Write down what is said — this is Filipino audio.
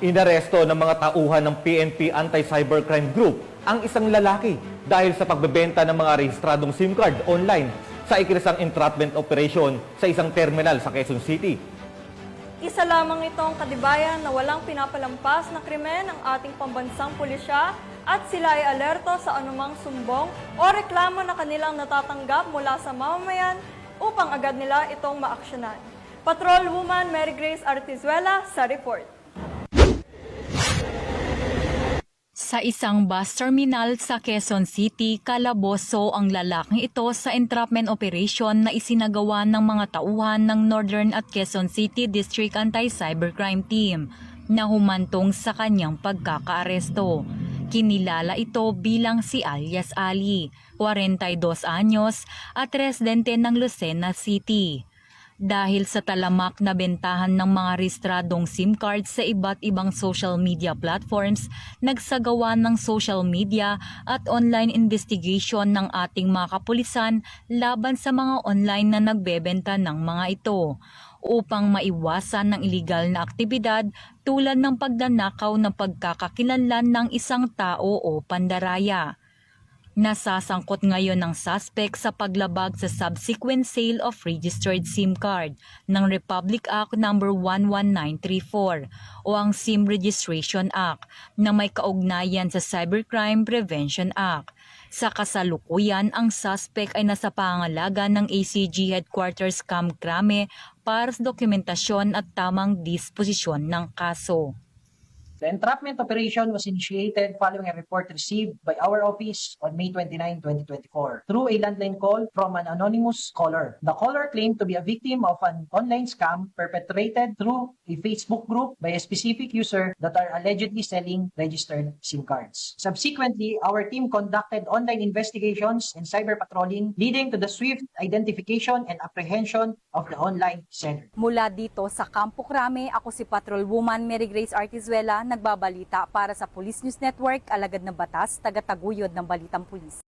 Inaresto ng mga tauhan ng PNP Anti-Cybercrime Group ang isang lalaki dahil sa pagbebenta ng mga rehistradong SIM card online sa ikirisang entrapment operation sa isang terminal sa Quezon City. Isa lamang itong kadibayan na walang pinapalampas na krimen ang ating pambansang pulisya at sila ay alerto sa anumang sumbong o reklamo na kanilang natatanggap mula sa mamamayan upang agad nila itong maaksyonan. Patrol Woman Mary Grace Artizuela sa report. Sa isang bus terminal sa Quezon City, kalaboso ang lalaking ito sa entrapment operation na isinagawa ng mga tauhan ng Northern at Quezon City District Anti-Cybercrime Team na humantong sa kanyang pagkakaaresto. Kinilala ito bilang si alias Ali, 42 anyos at residente ng Lucena City dahil sa talamak na bentahan ng mga rehistradong SIM cards sa iba't ibang social media platforms, nagsagawa ng social media at online investigation ng ating mga kapulisan laban sa mga online na nagbebenta ng mga ito upang maiwasan ng iligal na aktibidad tulad ng pagdanakaw ng pagkakakilanlan ng isang tao o pandaraya. Nasasangkot ngayon ng suspect sa paglabag sa subsequent sale of registered SIM card ng Republic Act No. 11934 o ang SIM Registration Act na may kaugnayan sa Cybercrime Prevention Act. Sa kasalukuyan, ang suspect ay nasa pangalaga ng ACG Headquarters Camp Crame para sa dokumentasyon at tamang disposisyon ng kaso. The entrapment operation was initiated following a report received by our office on May 29, 2024 through a landline call from an anonymous caller. The caller claimed to be a victim of an online scam perpetrated through a Facebook group by a specific user that are allegedly selling registered SIM cards. Subsequently, our team conducted online investigations and cyber patrolling leading to the swift identification and apprehension of the online seller. Mula dito sa Campo Crame, ako si Patrol Woman Mary Grace Artizuela, nagbabalita para sa Police News Network, Alagad ng Batas, taga-taguyod ng Balitang Pulis.